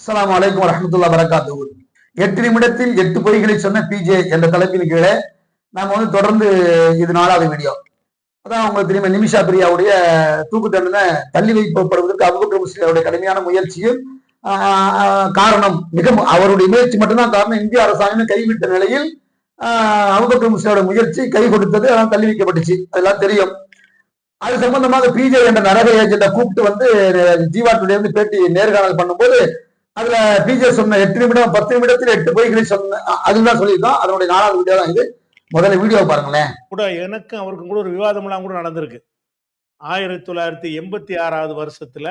அஸ்லாம் வலைக்கம் வரமத்துல்லா வரகாத்து எட்டு நிமிடத்தில் எட்டு பொய்களை சொன்ன பிஜே என்ற தலைப்பின் கீழே நாம வந்து தொடர்ந்து இது நாலாவது வீடியோ அதான் உங்களுக்கு தெரியுமா நிமிஷா பிரியாவுடைய தூக்கு தண்டனை தள்ளி வைக்கப்படுவதற்கு அபுபக்கர் முஸ்லிமுடைய கடுமையான முயற்சியும் காரணம் மிக அவருடைய முயற்சி மட்டும்தான் காரணம் இந்திய அரசாங்கமே கைவிட்ட நிலையில் அபுபக்கர் முஸ்லிமோட முயற்சி கை கொடுத்தது அதெல்லாம் தள்ளி வைக்கப்பட்டுச்சு. அதெல்லாம் தெரியும். அது சம்பந்தமாக பிஜே என்ற நரக ஏஜெண்டை கூப்பிட்டு வந்து ஜீவா வந்து பேட்டி நேர்காணல் பண்ணும்போது அதுல பிஜே சொன்ன எட்டு நிமிடம் பத்து நிமிடத்தில் எட்டு பொய்களை சொன்ன அதுதான் சொல்லியிருக்கோம் அதனுடைய நாலாவது வீடியோ தான் இது. முதல்ல வீடியோ பாருங்களேன். கூட எனக்கும் அவருக்கும் கூட ஒரு விவாதம்லாம் கூட நடந்திருக்கு. ஆயிரத்தி தொள்ளாயிரத்தி எண்பத்தி ஆறாவது வருஷத்துல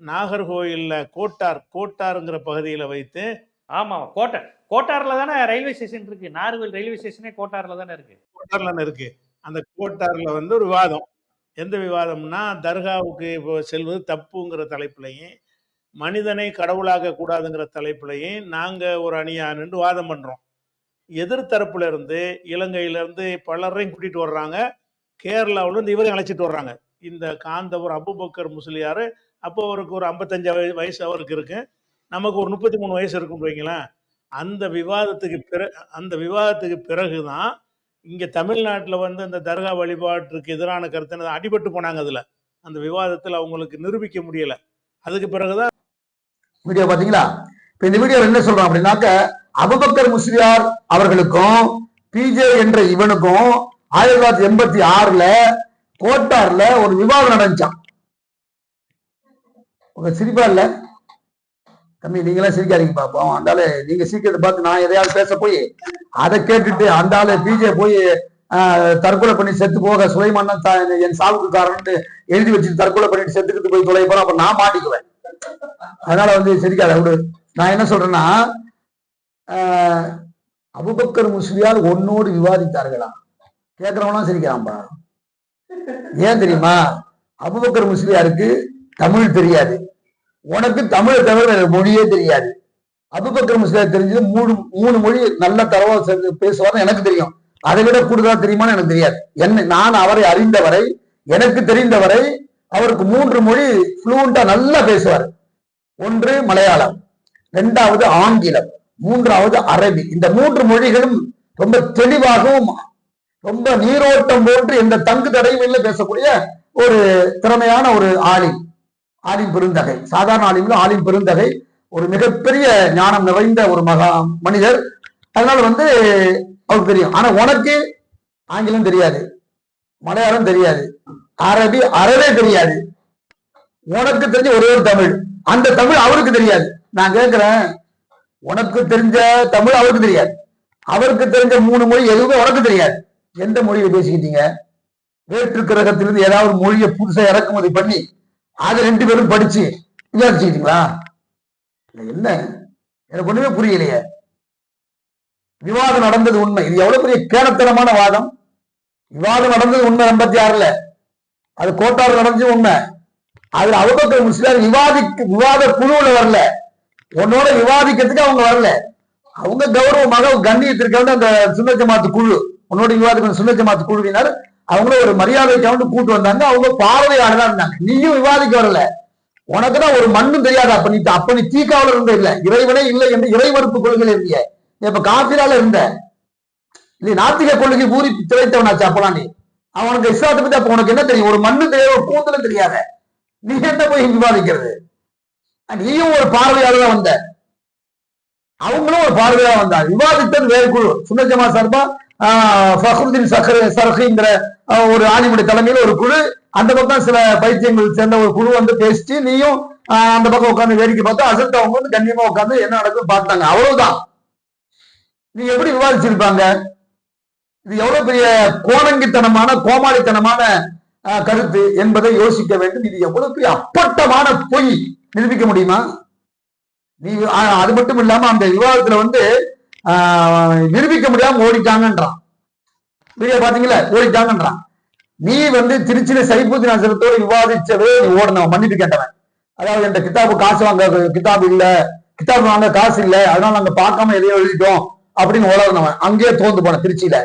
நாகர்கோயில்ல கோட்டார் கோட்டாருங்கிற பகுதியில வைத்து ஆமா கோட்டை கோட்டார்ல தானே ரயில்வே ஸ்டேஷன் இருக்கு. நார்வேல் ரயில்வே ஸ்டேஷனே கோட்டார்ல தானே இருக்கு. கோட்டார்ல இருக்கு. அந்த கோட்டார்ல வந்து ஒரு விவாதம். எந்த விவாதம்னா தர்காவுக்கு இப்போ செல்வது தப்புங்கிற தலைப்புலையும் மனிதனை கடவுளாக கூடாதுங்கிற தலைப்புலையும் நாங்கள் ஒரு அணியா நின்று வாதம் பண்ணுறோம் எதிர்த்தரப்புல இருந்து இலங்கையிலேருந்து பலரையும் கூட்டிட்டு வர்றாங்க. கேரளாவிலேருந்து இவரையும் அழைச்சிட்டு வர்றாங்க. இந்த காந்தவர் அபுபக்கர் முஸ்லியார் அப்போ அவருக்கு ஒரு ஐம்பத்தஞ்சு வயசு அவருக்கு இருக்கு. நமக்கு ஒரு முப்பத்தி மூணு வயசு இருக்குன்னு வைங்களேன். அந்த விவாதத்துக்கு பிற அந்த விவாதத்துக்கு பிறகு தான் இங்கே தமிழ்நாட்டில் வந்து இந்த தர்கா வழிபாட்டுக்கு எதிரான கருத்து அடிபட்டு போனாங்க அதில். அந்த விவாதத்தில் அவங்களுக்கு நிரூபிக்க முடியலை. அதுக்கு பிறகுதான் வீடியோ பாத்தீங்களா இப்ப இந்த வீடியோ என்ன சொல்றோம் அப்படின்னாக்க அபுபக்கர் முஸ்லியார் அவர்களுக்கும் பிஜே என்ற இவனுக்கும் ஆயிரத்தி தொள்ளாயிரத்தி எண்பத்தி ஆறுல கோட்டார்ல ஒரு விவாதம் நடந்துச்சான் உங்க சிரிப்பா இல்ல? தம்பி நீங்களாம் சிரிக்காதீங்க பாப்போம். அந்தாலே நீங்க சீக்கிரத்தை பார்த்து நான் எதையாவது பேச போய் அதை கேட்டுட்டு அந்த ஆளு பிஜே போய் ஆஹ், தற்கொலை பண்ணி செத்து போக சுலைமான் தான் என் சாவுக்கு காரணம்னு எழுதி வச்சு தற்கொலை பண்ணிட்டு செத்துக்கிட்டு போய் தொலை போறோம் அப்ப நான் மாட்டிக்குவேன். அதனால வந்து சிரிக்காத விடு. நான் என்ன சொல்றேன்னா ஆஹ், அபுபக்கர் முஸ்லியார் ஒன்னோடு விவாதித்தார்களாம். கேட்கறவனா சிரிக்கிறான்பா? ஏன் தெரியுமா? அபுபக்கர் முஸ்லியாருக்கு தமிழ் தெரியாது. உனக்கு தமிழை தவிர மொழியே தெரியாது. அபுபக்கர் முஸ்லியார் தெரிஞ்சது மூணு மூணு மொழி நல்ல தரவா பேசுவார்னு எனக்கு தெரியும். அதை விட கூடுதலா தெரியுமான்னு எனக்கு தெரியாது. என்ன நான் அவரை அறிந்தவரை எனக்கு தெரிந்தவரை அவருக்கு மூன்று மொழி ஃப்ளூண்டா நல்லா பேசுவார். ஒன்று மலையாளம் இரண்டாவது ஆங்கிலம் மூன்றாவது அரபி. இந்த மூன்று மொழிகளும் ரொம்ப தெளிவாகவும் ரொம்ப நீரோட்டம் போன்று எந்த தங்கு தடையும் இல்லை பேசக்கூடிய ஒரு திறமையான ஒரு ஆலிம் ஆலிம் பெருந்தகை. சாதாரண ஆலிம்ல ஆலிம் பெருந்தகை ஒரு மிகப்பெரிய ஞானம் நிறைந்த ஒரு மகா மனிதர். அதனால வந்து அவருக்கு தெரியும். ஆனா உனக்கு ஆங்கிலம் தெரியாது மலையாளம் தெரியாது. அரபி அறவே தெரியாது. உனக்கு தெரிஞ்ச ஒரே ஒரு தமிழ். அந்த தமிழ் அவருக்கு தெரியாது. நான் கேட்கிறேன் உனக்கு தெரிஞ்ச தமிழ் அவருக்கு தெரியாது. அவருக்கு தெரிஞ்ச மூணு மொழி எதுவுமே உனக்கு தெரியாது. எந்த மொழியை பேசிக்கிட்டீங்க? வேற்று கிரகத்திலிருந்து ஏதாவது ஒரு மொழியை புதுசா இறக்குமதி பண்ணி அதை ரெண்டு பேரும் படிச்சு விசாரிச்சுக்கிட்டீங்களா? என்ன? எனக்கு ஒண்ணுமே புரியலையே. விவாதம் நடந்தது உண்மை. இது எவ்வளவு பெரிய கேனத்தனமான வாதம். விவாதம் நடந்தது உண்மை எண்பத்தி ஆறுல. அது கோட்டார் நடந்து உண்மை. அதுல அபுபக்கர் முஸ்லிம் விவாதிக்க விவாத குழுவுல வரல. உன்னோட விவாதிக்கிறதுக்கு அவங்க வரல. அவங்க கௌரவமாக கண்ணியத்திற்காக அந்த சுன்ன ஜமாத்து குழு உன்னோட விவாதிக்கிற சுன்ன ஜமாத்து குழுவினர் அவங்கள ஒரு மரியாதைக்காக கூட்டு வந்தாங்க. அவங்க பார்வையாளரா இருந்தாங்க. நீயும் விவாதிக்க வரல. உனக்கு தான் ஒரு மண்ணும் தெரியாது. அப்ப நீ அப்ப நீ தீக்காவில் இருந்த இல்ல. இறைவனே இல்லை என்று இறை மறுப்பு கொள்கையில் இருந்திய நீ இப்ப காப்பிரால இருந்த. நீ நாத்திக கொள்கை பூரி திளைத்தவனாச்சு அப்பலாம் நீ. அவனுக்கு இஸ்லாத்தை பத்தி அப்ப உனக்கு என்ன தெரியும்? ஒரு மண்ணு தெரியாது ஒரு கூந்தலும் தெரியாத. நீ என்ன போய் விவாதிக்கிறது? நீயும் ஒரு பார்வையாளர் வந்த. அவங்களும் ஒரு பார்வையாக வந்தார் விவாதித்தது வேறு குழு. சுனஜமா சார்பா ஃபஹ்ருதீன் சஹர் சர்ஹிங்கிற ஒரு ஆணிமுடி தலைமையில் ஒரு குழு. அந்த பக்கம் சில பைத்தியங்கள் சேர்ந்த ஒரு குழு வந்து பேசிட்டு நீயும் அந்த பக்கம் உட்காந்து வேடிக்கை பார்த்தா அசத் அவங்க வந்து கண்ணியமா உட்காந்து என்ன நடக்கும் பார்த்தாங்க. அவ்வளவுதான். நீ எப்படி விவாதிச்சிருப்பாங்க? இது எவ்வளவு பெரிய கோணங்கித்தனமான கோமாளித்தனமான கருத்து என்பதை யோசிக்க வேண்டும். இது எவ்வளவு பெரிய அப்பட்டமான பொய் நிரூபிக்க முடியுமா? நீ அது மட்டும் இல்லாம அந்த விவாதத்துல வந்து நிரூபிக்க முடியாம ஓடிட்டாங்கன்றான். வீடியோ பாத்தீங்களா? ஓடிட்டாங்கன்றான். நீ வந்து திருச்சியில சைபுத்தின் அசரத்தோடு விவாதிச்சவே நீ ஓடணும் மன்னிப்பு கேட்டவன். அதாவது என் கிதாபு காசு வாங்க கிதாபு இல்ல கிதாபு வாங்க காசு இல்ல அதனால நாங்க பார்க்காம எதையோ எழுதிட்டோம் அப்படின்னு உளர்னவன் அங்கேயே தோந்து போன திருச்சியில.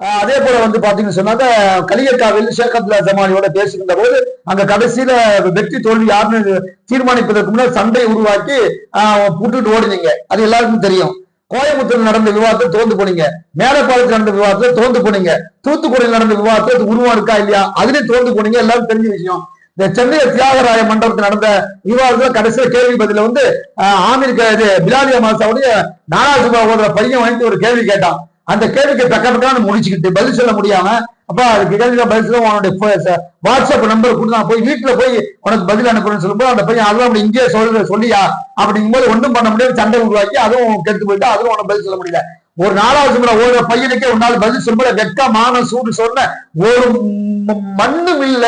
அதே போல வந்து பாத்தீங்கன்னு சொன்னாக்க கலியக்காவில் ஷேக் அப்துல்லா ஜமானியோட பேசுகின்ற போது அங்க கடைசியில வெற்றி தோல்வி யாருன்னு தீர்மானிப்பதற்கு முன்னாடி சண்டை உருவாக்கி ஆஹ் புட்டுட்டு ஓடினீங்க. அது எல்லாருக்கும் தெரியும். கோயம்புத்தூர் நடந்த விவாதத்தை தோந்து போனீங்க. மேலப்பாளையத்தில் நடந்த விவாதத்தை தோந்து போனீங்க. தூத்துக்குடியில் நடந்த விவாதத்தை உருவம் இருக்கா இல்லையா? அதுலயும் தோந்து போனீங்க. எல்லாரும் தெரிஞ்ச விஷயம். இந்த சென்னை தியாகராய மண்டபத்தில் நடந்த விவாதத்துல கடைசியில கேள்வி பதில வந்து ஆஹ் இது பிலாலியா மாசாவுடைய நாராஜுபா பையன் வாங்கி ஒரு கேள்வி கேட்டான். அந்த கேள்விக்கு டக்க டக்கான்னு முடிச்சுக்கிட்டு பதில் சொல்ல முடியாம அப்பா அதுக்கு கேள்வி பதில் சொல்ல உன்னுடைய வாட்ஸ்அப் நம்பர் கொடுத்தா போய் வீட்டுல போய் உனக்கு பதில் அனுப்புறேன்னு சொல்லும்போது அந்த பையன் அதுவும் அப்படி இங்கேயே சொல்ற சொல்லியா? அப்படிங்கும்போது ஒன்றும் பண்ண முடியாது சண்டை உருவாக்கி அதுவும் கெடுத்து போயிட்டு அதுவும் உனக்கு பதில் சொல்ல முடியல. ஒரு நாலாவது முறை ஒரு பையனுக்கே ஒரு நாள் பதில் சொல்லும்போது வெக்க மான சூடு சொன்ன ஒரு மண்ணும் இல்ல.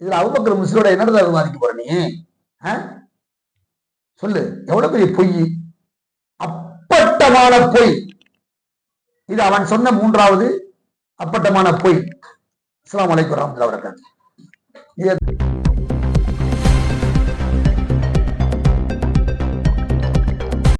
இதுல அவுபக்கர் முஸ்லோட என்னடா விவாதிக்க போற நீ? ஆ? சொல்லு. எவ்வளவு பெரிய பொய்? அப்பட்டமான பொய். இது அவன் சொன்ன மூன்றாவது அப்பட்டமான பொய். அஸ்லாம் வலைக்கு வரமத்துல வபரகாத்துஹு.